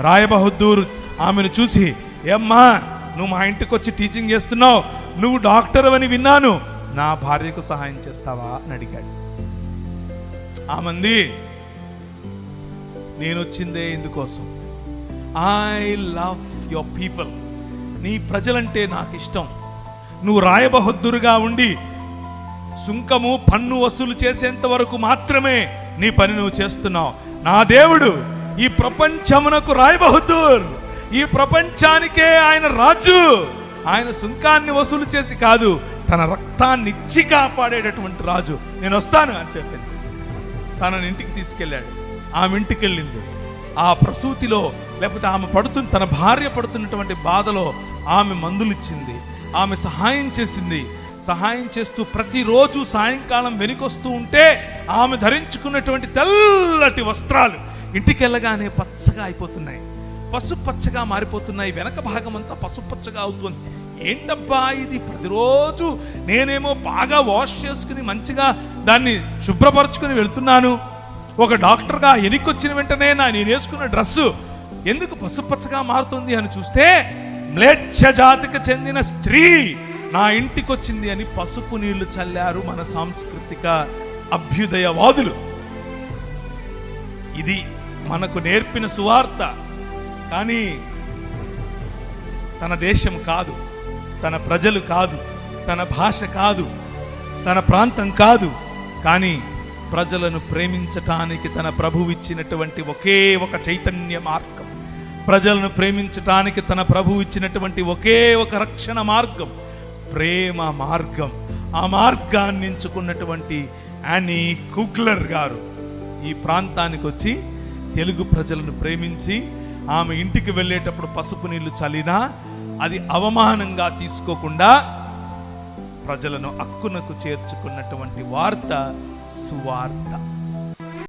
రాయబహద్దూర్ ఆమెను చూసి ఏమ్మా నువ్వు మా ఇంటికి వచ్చి టీచింగ్ చేస్తున్నావు నువ్వు డాక్టర్ అని విన్నాను నా భార్యకు సహాయం చేస్తావా? అని అడిగాడు. ఆమంది నేను వచ్చిందే ఇందుకోసం. ఐ లవ్ యువర్ పీపుల్ నీ ప్రజలంటే నాకు ఇష్టం నువ్వు రాయబహద్దురుగా ఉండి సుంకము పన్ను వసూలు చేసేంత వరకు మాత్రమే నీ పని నువ్వు చేస్తున్నావు. నా దేవుడు ఈ ప్రపంచమునకు రాయబహద్దూర్ ఈ ప్రపంచానికే ఆయన రాజు. ఆయన సుంకాన్ని వసూలు చేసి కాదు తన రక్తాన్ని ఇచ్చి కాపాడేటటువంటి రాజు. నేను వస్తాను అని చెప్పింది. తనని ఇంటికి తీసుకెళ్ళాడు. ఆమె ఇంటికి వెళ్ళింది. ఆ ప్రసూతిలో లేకపోతే ఆమె పడుతున్న తన భార్య పడుతున్నటువంటి బాధలో ఆమె మందులిచ్చింది ఆమె సహాయం చేసింది. సహాయం చేస్తూ ప్రతిరోజు సాయంకాలం వెనుకొస్తూ ఉంటే ఆమె ధరించుకున్నటువంటి తెల్లటి వస్త్రాలు ఇంటికి వెళ్ళగానే పచ్చగా అయిపోతున్నాయి. పసుపచ్చగా మారిపోతున్నాయి. వెనక భాగం అంతా పసుపచ్చగా అవుతుంది ఏంటబ్బా ఇది? ప్రతిరోజు నేనేమో బాగా వాష్ చేసుకుని మంచిగా దాన్ని శుభ్రపరచుకుని వెళ్తున్నాను. ఒక డాక్టర్గా ఎనికొచ్చిన వెంటనే నా నేను వేసుకున్న డ్రెస్సు ఎందుకు పసుపచ్చగా మారుతుంది అని చూస్తే మ్లేచ్ఛ జాతికి చెందిన స్త్రీ నా ఇంటికి వచ్చింది అని పసుపు నీళ్ళు చల్లారు మన సాంస్కృతిక అభ్యుదయవాదులు. ఇది మనకు నేర్పిన సువార్త. కానీ తన దేశం కాదు తన ప్రజలు కాదు తన భాష కాదు తన ప్రాంతం కాదు. కానీ ప్రజలను ప్రేమించటానికి తన ప్రభువు ఇచ్చినటువంటి ఒకే ఒక చైతన్య మార్గం. ప్రజలను ప్రేమించటానికి తన ప్రభువు ఇచ్చినటువంటి ఒకే ఒక రక్షణ మార్గం. ప్రేమ మార్గం. ఆ మార్గాన్ని ఎంచుకున్నటువంటి యానీ కుగ్లర్ గారు ఈ ప్రాంతానికి వచ్చి తెలుగు ప్రజలను ప్రేమించి ఆమె ఇంటికి వెళ్ళేటప్పుడు పసుపు నీళ్ళు చల్లినా అది అవమానంగా తీసుకోకుండా ప్రజలను అక్కునకు చేర్చుకున్నటువంటి వార్త సువార్త.